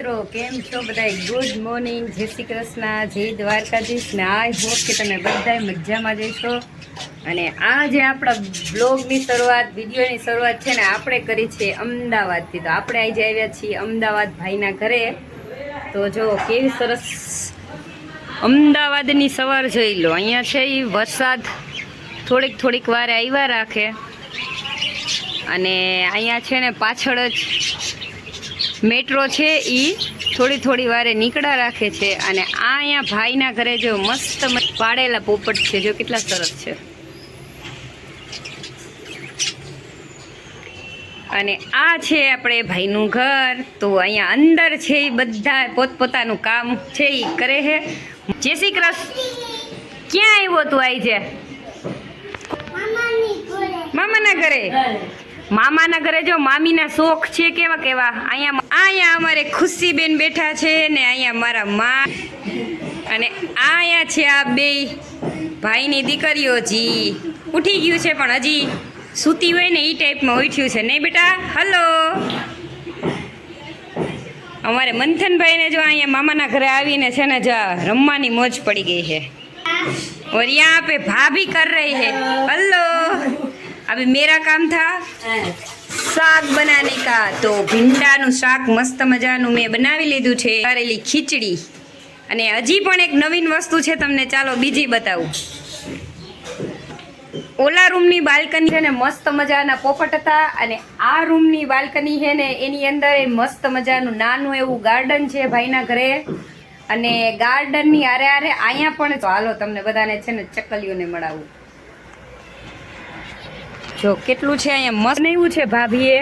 મિત્રો, કેમ છો બધા ગુડ મોર્નિંગ જય શ્રી કૃષ્ણ. જય દ્વારકાધીશ ને આઈ હોપ કે તમે બધાય મજામાં જઈશો અને આ જે આપણા બ્લોગની શરૂઆત, વિડીયોની શરૂઆત છે ને આપણે કરી છે અમદાવાદથી. તો આપણે આજે આવ્યા છીએ અમદાવાદ ભાઈના ઘરે. તો જો, કેવી સરસ અમદાવાદની સવાર જોઈ લો. અહીંયા છે એ વરસાદ. થોડીક થોડીક વારે આવ્યા રાખે. અને અહીંયા છે ને પાછળ જ મેટ્રો છે એ થોડી થોડી વારે નીકળા રાખે છે અને આ અહીંયા ભાઈના ઘરે જો મસ્ત પાડેલા પોપટ છે જો કેટલા સરસ છે. અને આ છે આપણે ભાઈનું ઘર તો અહીંયા અંદર છે એ બધા પોતપોતાનું કામ છે એ કરે છે. જય શ્રી કૃષ્ણ. ક્યાં આવ્યો તું આવી છે મામાના ઘરે. મામાના ઘરે જો મામીના શોખ છે કેવા કેવા? અહીંયા અહીંયા અમારે ખુશીબેન બેઠા છે ને અહીંયા મારા મા અને અહીંયા છે આ બે ભાઈની દીકરીઓ જી. ઉઠી ગયું છે પણ હજી સૂતી હોય ને એ ટાઈપમાં ઉઠ્યું છે. નહીં બેટા? હલો. અમારે મંથનભાઈને જો અહીંયા મામાના ઘરે આવીને છે ને જા, રમવાની મોજ પડી ગઈ છે. ઓર યહાં પે ભાભી કર રહી હે હલો. अभी मेरा काम था શાક બનાને કા તો ભીંડાનું શાક મસ્ત મજાનું મેં બનાવી લીધું છે કરેલી ખીચડી અને હજી પણ એક નવીન વસ્તુ છે તમને ચાલો બીજી બતાવું ઓલા રૂમની બાલ્કની છે ને મસ્ત મજાના પોપટ હતા અને આ રૂમની બાલ્કની છે ને એની અંદર એ મસ્ત મજાનું નાનું એવું ગાર્ડન છે ભાઈના ઘરે અને ગાર્ડનની આરે આરે અહીંયા પણ તો હાલો તમને બધાને છે ને ચકલીઓને મળાવું જો કેટલું છે અહીંયા? મસ્ત. એવું છે ભાભીએ.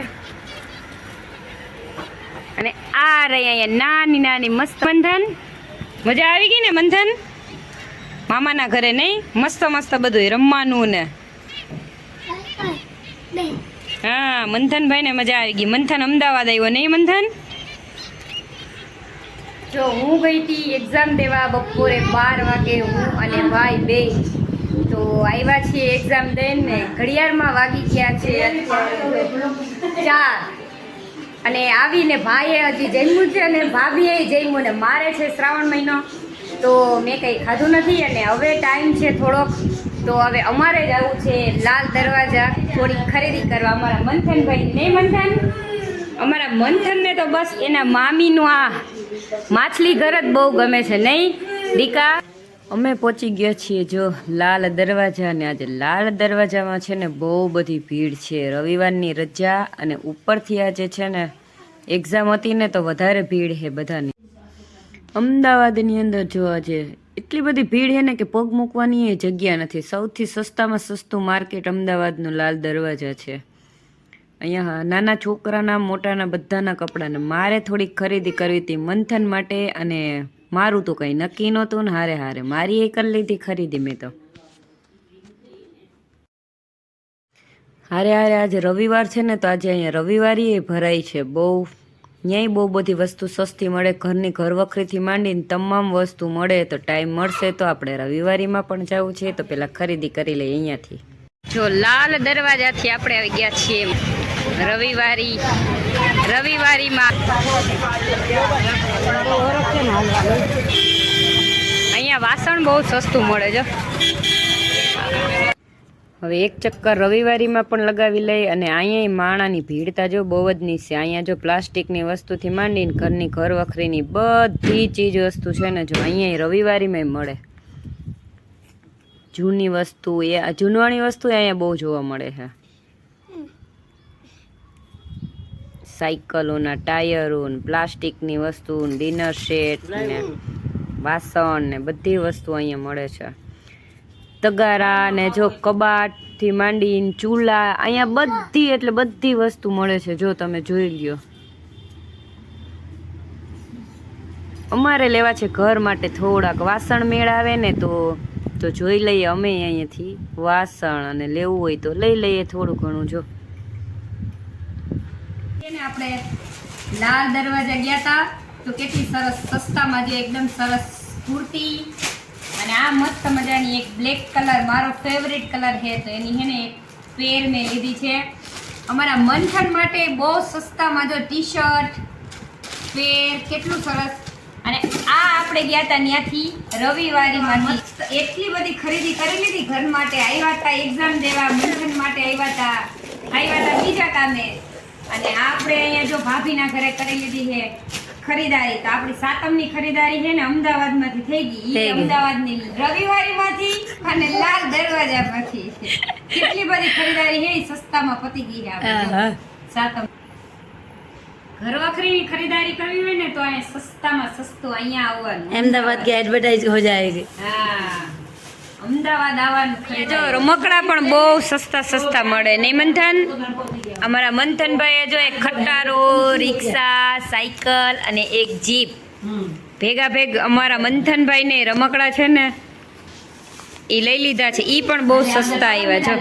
અને આ રહી અહીંયા નાની નાની મસ્ત મંથન મજા આવી ગઈ ને મંથન મામાના ઘરે નહીં? મસ્ત મસ્ત બધું રમવાનું ને. હા મંથનભાઈ ને મજા આવી ગઈ. મંથન અમદાવાદ આવ્યો નહીં મંથન? જો હું ગઈ હતી એક્ઝામ દેવા બપોરે બાર વાગે. હું અને ભાઈ બે તો આવ્યા છીએ એક્ઝામ દઈને. ઘડિયાળમાં વાગી ગયા છે. ચાર. અને આવીને ભાઈએ હજી જમ્યું છે અને ભાભીએ જમ્યું ને મારે છે શ્રાવણ મહિનો. તો મેં કંઈ ખાધું નથી અને હવે ટાઈમ છે થોડોક. તો હવે અમારે જ આવું છે લાલ દરવાજા થોડી ખરીદી કરવા. અમારા મંથનભાઈ નહીં મંથન? અમારા મંથનને તો બસ એના મામીનું આ માછલી ઘર જ બહુ ગમે છે, નહીં? દીકા? અમે પહોંચી ગયા છીએ જો લાલ દરવાજા અને આજે લાલ દરવાજામાં છે ને બહુ બધી ભીડ છે. રવિવારની રજા અને ઉપરથી આજે છે ને એક્ઝામ હતી ને તો વધારે ભીડ છે બધાની. અમદાવાદની અંદર જો આજે એટલી બધી ભીડ છે ને કે પગ મૂકવાની એ જગ્યા નથી. સૌથી સસ્તામાં સસ્તું માર્કેટ અમદાવાદનું લાલ દરવાજા છે. અહીંયા નાના છોકરાના, મોટાના બધાના કપડાને મારે થોડીક ખરીદી કરવી હતી મંથન માટે અને મારું તો કંઈ નક્કી નહોતું ને હારે હારે. મારી એ કરી લીધી ખરીદી મેં તો. હારે હારે આજે રવિવાર છે ને તો આજે અહીંયા રવિવારી ભરાય છે. બહુ, ન્યાય બહુ બધી વસ્તુ સસ્તી મળે, ઘરની ઘર વખરીથી માંડીને તમામ વસ્તુ મળે તો ટાઈમ મળશે તો આપણે રવિવારીમાં પણ જવું છે. તો પહેલાં ખરીદી કરી લઈએ અહીંયાથી. જો લાલ દરવાજાથી આપણે આવી ગયા છીએ. રવિવારી, રવિવારીમાં અહીંયા વાસણ બહુ સસ્તું મળે છે. હવે એક ચક્કર રવિવારીમાં પણ લગાવી લઈ અને અહીંયા માણાની ભીડતા જો, બહુ જ નીચે. અહીંયા જો પ્લાસ્ટિકની વસ્તુથી માંડીને ઘરની ઘર વખરીની બધી ચીજ વસ્તુ છે ને, જો અહીંયા રવિવારીમાં મળે. જૂની વસ્તુ એ જૂનવાણી વસ્તુ અહીંયા બહુ જોવા મળે છે. સાયકલોના ટાયરો ને પ્લાસ્ટિકની વસ્તુ ડિનર સેટ ને વાસણ ને બધી વસ્તુ અહીંયા મળે છે. તગારા ને જો કબાટથી માંડીને ચૂલા અહીંયા બધી એટલે બધી વસ્તુ મળે છે. જો તમે જોઈ લ્યો. અમારે લેવા છે ઘર માટે થોડાક વાસણ મેળાવે ને તો તો જોઈ લઈએ અમે અહીંયાથી. વાસણ અને લેવું હોય તો લઈ લઈએ થોડું ઘણું જો. એને આપણે લાલ દરવાજા ગયા હતા તો કેટલી સરસ સસ્તામાં જે એકદમ સરસ કુર્તી અને આ મસ્ત મજાની એક બ્લેક કલર મારો ફેવરેટ કલર છે. તો એની છે ને પેર મેં લીધી છે. અમારા મંથન માટે બહુ સસ્તામાં જો ટી શર્ટ પેર કેટલું સરસ. અને આ આપણે ગયા હતા ત્યાંથી રવિવારીમાંથી એટલી બધી ખરીદી કરી લીધી. ઘર માટે આવ્યા હતા એક્ઝામ દેવા, મંથન માટે આવ્યા હતા આવ્યા હતા બીજા કામે. અને આપણે અહીંયા જો ભાભીના ઘરે કરી લીધી છે ખરીદારી તો આપણી સાતમની ખરીદારી છે ને અમદાવાદમાંથી થઈ ગઈ. ઈ અમદાવાદની રવિવારીમાંથી અને લાલ દરવાજામાંથી કેટલી બધી ખરીદારી છે ઈ સસ્તામાં પતી ગઈ છે સાતમ. ઘર વખરીની ખરીદારી કરવી હોય ને તો અહીંયા સસ્તામાં સસ્તું અહીંયા આવવાનું. અમદાવાદ કે એડવર્ટાઇઝ હો જાયેગી હા. અમદાવાદ આવવાનું જો રમકડા પણ બહુ સસ્તા સસ્તા મળે. નહીં અમારા મંથનભાઈએ જો એક ખટારો રિક્ષા સાયકલ અને એક જીપ. ભેગા ભેગ અમારા મંથનભાઈને રમકડા છે ને એ લઈ લીધા છે. એ પણ બહુ સસ્તા આવ્યા છે